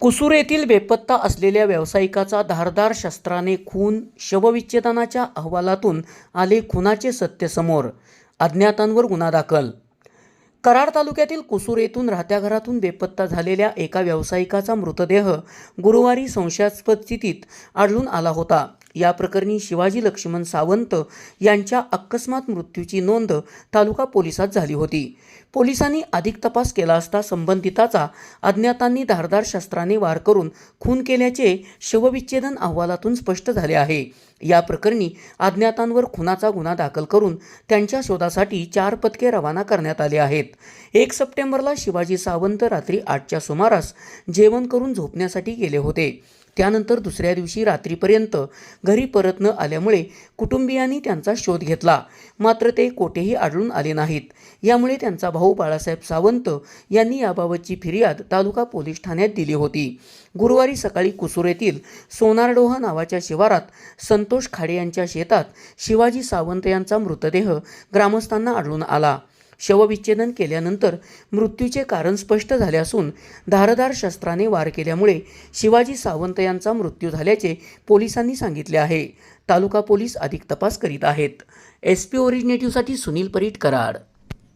कुसूर येथील बेपत्ता असलेल्या व्यावसायिकाचा धारदार शस्त्राने खून शवविच्छेदनाच्या अहवालातून आले खुनाचे सत्य समोर. अज्ञातांवर गुन्हा दाखल. कराड तालुक्यातील कुसूर येथून राहत्या घरातून बेपत्ता झालेल्या एका व्यावसायिकाचा मृतदेह गुरुवारी संशयास्पद स्थितीत आढळून आला होता. या प्रकरणी शिवाजी लक्ष्मण सावंत यांच्या अकस्मात मृत्यूची नोंद तालुका पोलिसात झाली होती. पोलिसांनी अधिक तपास केला असता संबंधिताचा अज्ञातांनी धारदार शस्त्राने वार करून खून केल्याचे शवविच्छेदन अहवालातून स्पष्ट झाले आहे. या प्रकरणी अज्ञातांवर खुनाचा गुन्हा दाखल करून त्यांच्या शोधासाठी चार पथके रवाना करण्यात आले आहेत. एक सप्टेंबरला शिवाजी सावंत रात्री आठच्या सुमारास जेवण करून झोपण्यासाठी गेले होते. त्यानंतर दुसऱ्या दिवशी रात्रीपर्यंत घरी परत न आल्यामुळे कुटुंबियांनी त्यांचा शोध घेतला. मात्र ते कोठेही आढळून आले नाहीत. यामुळे त्यांचा भाऊ बाळासाहेब सावंत यांनी याबाबतची फिर्याद तालुका पोलीस ठाण्यात दिली होती. गुरुवारी सकाळी कुसूर येथील सोनारडोहा नावाच्या शिवारात संतोष खाडे यांच्या शेतात शिवाजी सावंत यांचा मृतदेह ग्रामस्थांना आढळून आला. शवविच्छेदन केल्यानंतर मृत्यूचे कारण स्पष्ट झाले असून धारदार शस्त्राने वार केल्यामुळे शिवाजी सावंत यांचा मृत्यू झाल्याचे पोलिसांनी सांगितले आहे. तालुका पोलीस अधिक तपास करीत आहेत. एस पी ओरिजिनेटिव्हसाठी सुनील परीट कराड.